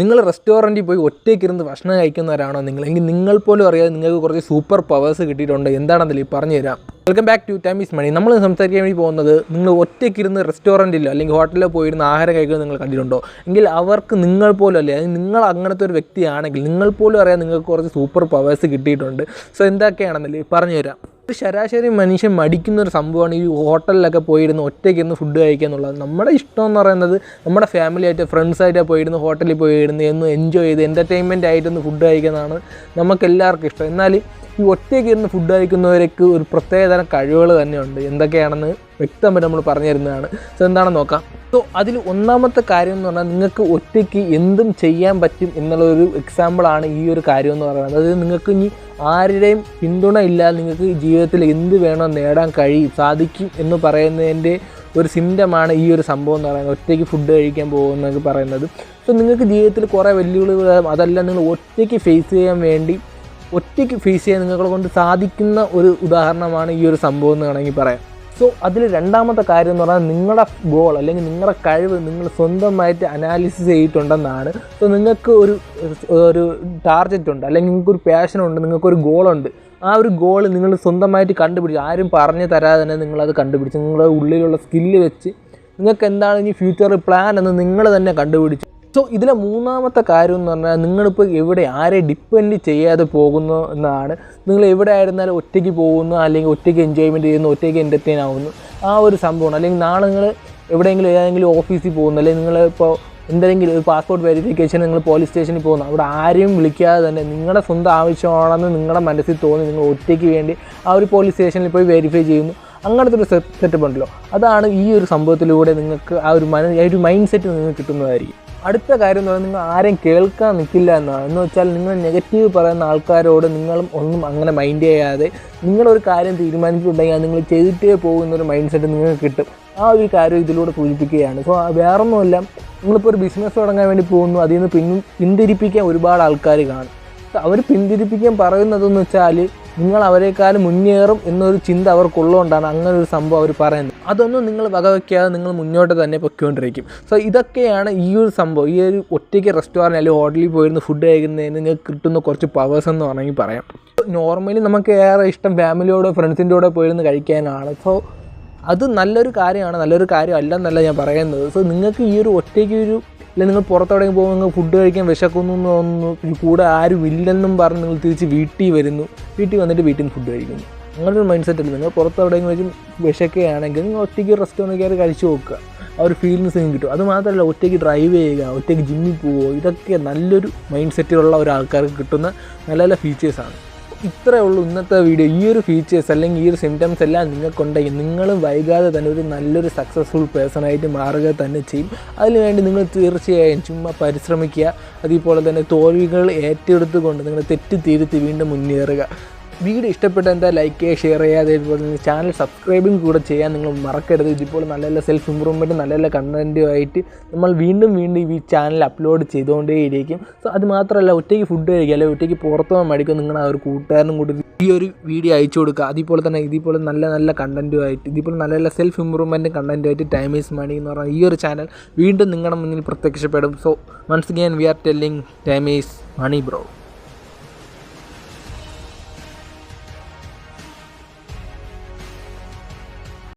നിങ്ങൾ റെസ്റ്റോറന്റിൽ പോയി ഒറ്റയ്ക്ക് ഇരുന്ന് ഭക്ഷണം കഴിക്കുന്നവരാണോ നിങ്ങൾ? എങ്കിൽ നിങ്ങൾ പോലും അറിയാതെ നിങ്ങൾക്ക് കുറച്ച് സൂപ്പർ പവേഴ്സ് കിട്ടിയിട്ടുണ്ട്. എന്താണെന്നല്ലേ പറഞ്ഞു തരാം welcome back to time is money നമ്മൾ സംസാരിക്കാൻ വേണ്ടി പോകുന്നത് നിങ്ങൾ ഒറ്റയ്ക്ക് ഇരുന്ന് റെസ്റ്റോറന്റിലോ അല്ലെങ്കിൽ ഹോട്ടലിലോ പോയിരുന്ന ആഹാരം കഴിക്കുന്നത് നിങ്ങൾ കണ്ടിട്ടുണ്ടോ? എങ്കിൽ അവർക്ക് നിങ്ങൾ പോലും അല്ലേ നിങ്ങൾ അങ്ങനത്തെ ഒരു വ്യക്തിയാണെങ്കിൽ നിങ്ങൾ പോലും അറിയാൻ നിങ്ങൾക്ക് കുറച്ച് സൂപ്പർ പവേഴ്സ് കിട്ടിയിട്ടുണ്ട്. സോ എന്തൊക്കെയാണെന്നല്ലേ പറഞ്ഞു തരാം. ഒരു ശരാശരി മനുഷ്യൻ മടിക്കുന്ന ഒരു സംഭവമാണ് ഈ ഹോട്ടലിലൊക്കെ പോയിരുന്ന് ഒറ്റയ്ക്ക് ഇരുന്ന് ഫുഡ് കഴിക്കുക എന്നുള്ളത്. നമ്മുടെ ഇഷ്ടം എന്ന് പറയുന്നത് നമ്മുടെ ഫാമിലി ആയിട്ട് ഫ്രണ്ട്സായിട്ട് പോയിരുന്ന് ഹോട്ടലിൽ പോയിരുന്ന് എന്ന് എൻജോയ് ചെയ്ത് എന്റർടൈൻമെന്റ് ആയിട്ടൊന്ന് ഫുഡ് കഴിക്കുന്നതാണ് നമുക്ക് എല്ലാവർക്കും ഇഷ്ടം. എന്നാൽ ഈ ഒറ്റയ്ക്ക് ഇരുന്ന് ഫുഡ് കഴിക്കുന്നവർക്ക് ഒരു പ്രത്യേകതരം കഴിവുകൾ തന്നെയുണ്ട്. എന്തൊക്കെയാണെന്ന് വ്യക്തമായിട്ട് നമ്മൾ പറഞ്ഞു തരുന്നതാണ്. സോ എന്താണെന്ന് നോക്കാം. സോ അതിൽ ഒന്നാമത്തെ കാര്യം എന്ന് പറഞ്ഞാൽ നിങ്ങൾക്ക് ഒറ്റയ്ക്ക് എന്തും ചെയ്യാൻ പറ്റും എന്നുള്ളൊരു എക്സാമ്പിളാണ് ഈ ഒരു കാര്യം എന്ന് പറയുന്നത്. അതായത് നിങ്ങൾക്ക് ഇനി ആരുടെയും പിന്തുണ ഇല്ലാതെ നിങ്ങൾക്ക് ജീവിതത്തിൽ എന്ത് വേണോ നേടാൻ കഴിയും സാധിക്കും എന്ന് പറയുന്നതിന്റെ ഒരു സിംറ്റമാണ് ഈ ഒരു സംഭവം എന്ന് പറയുന്നത്. ഒറ്റയ്ക്ക് ഫുഡ് കഴിക്കാൻ പോകുന്നതൊക്കെ പറയുന്നത്. സോ നിങ്ങൾക്ക് ജീവിതത്തിൽ കുറേ വെല്ലുവിളികൾ അതല്ല നിങ്ങൾ ഒറ്റയ്ക്ക് ഫേസ് ചെയ്യാൻ വേണ്ടി ഒറ്റയ്ക്ക് ഫേസ് ചെയ്യാൻ നിങ്ങളെ കൊണ്ട് സാധിക്കുന്ന ഒരു ഉദാഹരണമാണ് ഈ ഒരു സംഭവം എന്ന് വേണമെങ്കിൽ പറയാം. സോ അതിൽ രണ്ടാമത്തെ കാര്യം എന്ന് പറഞ്ഞാൽ നിങ്ങളുടെ ഗോൾ അല്ലെങ്കിൽ നിങ്ങളുടെ കഴിവ് നിങ്ങൾ സ്വന്തമായിട്ട് അനാലിസിസ് ചെയ്തിട്ടുണ്ടെന്നാണ്. സോ നിങ്ങൾക്ക് ഒരു ഒരു ടാർഗറ്റ് ഉണ്ട് അല്ലെങ്കിൽ നിങ്ങൾക്കൊരു പാഷനുണ്ട് നിങ്ങൾക്കൊരു ഗോളുണ്ട് ആ ഒരു ഗോൾ നിങ്ങൾ സ്വന്തമായിട്ട് കണ്ടുപിടിച്ചു ആരും പറഞ്ഞു തരാതെ തന്നെ നിങ്ങളത് കണ്ടുപിടിച്ച് നിങ്ങളുടെ ഉള്ളിലുള്ള സ്കില്ല് വെച്ച് നിങ്ങൾക്ക് എന്താണ് ഇനി ഫ്യൂച്ചർ പ്ലാൻ എന്ന് നിങ്ങൾ തന്നെ കണ്ടുപിടിച്ചു സോ ഇതിലെ മൂന്നാമത്തെ കാര്യം എന്ന് പറഞ്ഞാൽ നിങ്ങളിപ്പോൾ എവിടെ ആരെ ഡിപ്പെൻഡ് ചെയ്യാതെ പോകുന്നു എന്നാണ്. നിങ്ങൾ എവിടെ ആയിരുന്നാലും ഒറ്റയ്ക്ക് പോകുന്നു അല്ലെങ്കിൽ ഒറ്റയ്ക്ക് എൻജോയ്മെന്റ് ചെയ്യുന്നു ഒറ്റയ്ക്ക് എന്റർടൈൻ ആവുന്നു. ആ ഒരു സംഭവമാണ്. അല്ലെങ്കിൽ നാളെ നിങ്ങൾ എവിടെയെങ്കിലും ഏതെങ്കിലും ഓഫീസിൽ പോകുന്നു അല്ലെങ്കിൽ നിങ്ങൾ ഇപ്പോൾ എന്തെങ്കിലും ഒരു പാസ്പോർട്ട് വെരിഫിക്കേഷൻ നിങ്ങൾ പോലീസ് സ്റ്റേഷനിൽ പോകുന്നു അവിടെ ആരെയും വിളിക്കാതെ തന്നെ നിങ്ങളുടെ സ്വന്തം ആവശ്യമാണെന്ന് നിങ്ങളുടെ മനസ്സിൽ തോന്നി നിങ്ങൾ ഒറ്റയ്ക്ക് വേണ്ടി ആ ഒരു പോലീസ് സ്റ്റേഷനിൽ പോയി വെരിഫൈ ചെയ്യുന്നു. അങ്ങനത്തെ ഒരു സെറ്റപ്പ് ഉണ്ടല്ലോ. അതാണ് ഈ ഒരു സംഭവത്തിലൂടെ നിങ്ങൾക്ക് ആ ഒരു മന ആ ഒരു മൈൻഡ് സെറ്റ് നിങ്ങൾക്ക് കിട്ടുന്നതായിരിക്കും. അടുത്ത കാര്യം എന്ന് പറയുന്നത് നിങ്ങൾ ആരെയും കേൾക്കാൻ നിൽക്കില്ല എന്നാണ് എന്ന് വെച്ചാൽ നിങ്ങൾ നെഗറ്റീവ് പറയുന്ന ആൾക്കാരോട് നിങ്ങളും ഒന്നും അങ്ങനെ മൈൻഡ് ചെയ്യാതെ നിങ്ങളൊരു കാര്യം തീരുമാനിച്ചിട്ടുണ്ടെങ്കിൽ അത് നിങ്ങൾ ചെയ്തിട്ടേ പോകുന്ന ഒരു മൈൻഡ് സെറ്റ് നിങ്ങൾക്ക് കിട്ടും. ആ ഒരു കാര്യം ഇതിലൂടെ സൂചിപ്പിക്കുകയാണ്. സോ വേറൊന്നുമല്ല നിങ്ങളിപ്പോൾ ഒരു ബിസിനസ് തുടങ്ങാൻ വേണ്ടി പോകുന്നു അതിൽ നിന്ന് പിന്തിരിപ്പിക്കാൻ ഒരുപാട് ആൾക്കാർ കാണും. അവർ പിന്തിരിപ്പിക്കാൻ പറയുന്നതെന്ന് വെച്ചാൽ നിങ്ങൾ അവരെക്കാൾ മുന്നേറും എന്നൊരു ചിന്ത അവർക്കുള്ളതുകൊണ്ടാണ് അങ്ങനെ ഒരു സംഭവം അവർ പറയുന്നത്. അതൊന്നും നിങ്ങൾ വകവയ്ക്കാതെ നിങ്ങൾ മുന്നോട്ട് തന്നെ പൊയ്ക്കൊണ്ടിരിക്കും. സോ ഇതൊക്കെയാണ് ഈ ഒരു സംഭവം. ഈ ഒരു ഒറ്റയ്ക്ക് റെസ്റ്റോറന്റ് അല്ലെങ്കിൽ ഹോട്ടലിൽ പോയിരുന്ന് ഫുഡ് കഴിക്കുന്നതിന് നിങ്ങൾക്ക് കിട്ടുന്ന കുറച്ച് പവേഴ്സ് എന്ന് വേണമെങ്കിൽ പറയാം. നോർമലി നമുക്ക് ഏറെ ഇഷ്ടം ഫാമിലിയോടോ ഫ്രണ്ട്സിന്റെ കൂടെ പോയിരുന്ന് കഴിക്കാനാണ്. സോ അത് നല്ലൊരു കാര്യമാണ്. നല്ലൊരു കാര്യം അല്ലെന്നല്ല ഞാൻ പറയുന്നത്. സോ നിങ്ങൾക്ക് ഈ ഒരു ഒറ്റയ്ക്ക് ഒരു അല്ലെങ്കിൽ നിങ്ങൾ പുറത്തെവിടെയും പോകുമ്പോൾ നിങ്ങൾ ഫുഡ് കഴിക്കാൻ വിശക്കുന്നു തോന്നുന്നു കൂടെ ആരും ഇല്ലെന്നും പറഞ്ഞ് നിങ്ങൾ തിരിച്ച് വീട്ടിൽ വരുന്നു. വീട്ടിൽ വന്നിട്ട് വീട്ടിൽ നിന്ന് ഫുഡ് കഴിക്കുന്നു. അങ്ങനെ ഒരു മൈൻഡ് സെറ്റ് അല്ല നിങ്ങൾ പുറത്തെവിടെയെങ്കിലും വിശക്കുകയാണെങ്കിൽ നിങ്ങൾ ഒറ്റയ്ക്ക് റെസ്റ്റോറന്റ് കയറി കഴിച്ചു നോക്കുക. ആ ഒരു ഫീലിങ്സ് നിങ്ങൾക്ക് കിട്ടും. അത് മാത്രമല്ല ഒറ്റയ്ക്ക് ഡ്രൈവ് ചെയ്യുക ഒറ്റയ്ക്ക് ജിമ്മിൽ പോവുക ഇതൊക്കെ നല്ലൊരു മൈൻഡ് സെറ്റിലുള്ള ഒരാൾക്കാർക്ക് കിട്ടുന്ന നല്ല നല്ല ഫീച്ചേഴ്സാണ് ഇത്രയേ ഉള്ളൂ ഇന്നത്തെ വീഡിയോ ഈ ഒരു ഫീച്ചേഴ്സ് അല്ലെങ്കിൽ ഈ ഒരു സിംറ്റംസ് എല്ലാം നിങ്ങൾക്കുണ്ടെങ്കിൽ നിങ്ങൾ വൈകാതെ തന്നെ ഒരു നല്ലൊരു സക്സസ്ഫുൾ പേഴ്സണായിട്ട് മാറുക തന്നെ ചെയ്യും. അതിനുവേണ്ടി നിങ്ങൾ തീർച്ചയായും ചുമ്മാ പരിശ്രമിക്കുക. അതേപോലെ തന്നെ തോൽവികൾ ഏറ്റെടുത്തുകൊണ്ട് നിങ്ങൾ തെറ്റ് തിരുത്തി വീണ്ടും മുന്നേറുക. വീഡിയോ ഇഷ്ടപ്പെട്ട എന്താ ലൈക്ക് ചെയ്യുക ഷെയർ ചെയ്യുക അതേപോലെ തന്നെ ചാനൽ സബ്സ്ക്രൈബും കൂടെ ചെയ്യാൻ നിങ്ങൾ മറക്കരുത്. ഇതിപ്പോൾ നല്ല നല്ല സെൽഫ് ഇമ്പ്രൂവ്മെന്റ് നല്ല നല്ല കണ്ടന്റുമായിട്ട് നമ്മൾ വീണ്ടും വീണ്ടും ഈ ചാനൽ അപ്ലോഡ് ചെയ്തുകൊണ്ടേയിരിക്കും. സോ അത് മാത്രമല്ല ഒറ്റയ്ക്ക് ഫുഡ് കഴിക്കുക അല്ലെങ്കിൽ ഒറ്റയ്ക്ക് പുറത്തു പോകാൻ മടിക്കും നിങ്ങൾ ആ ഒരു കൂട്ടുകാരനും കൂടി ഈ ഒരു വീഡിയോ അയച്ചു കൊടുക്കുക. അതേപോലെ തന്നെ ഇതേപോലെ നല്ല നല്ല കണ്ടന്റുമായിട്ട് ഇതേപോലെ നല്ല നല്ല സെൽഫ് ഇമ്പ്രൂവ്മെന്റ് കണ്ടന്റുമായിട്ട് ടൈം ഈസ് മണി എന്ന് പറഞ്ഞാൽ ഈ ഒരു ചാനൽ വീണ്ടും നിങ്ങളുടെ മുന്നിൽ പ്രത്യക്ഷപ്പെടും. So once again we are telling time is money bro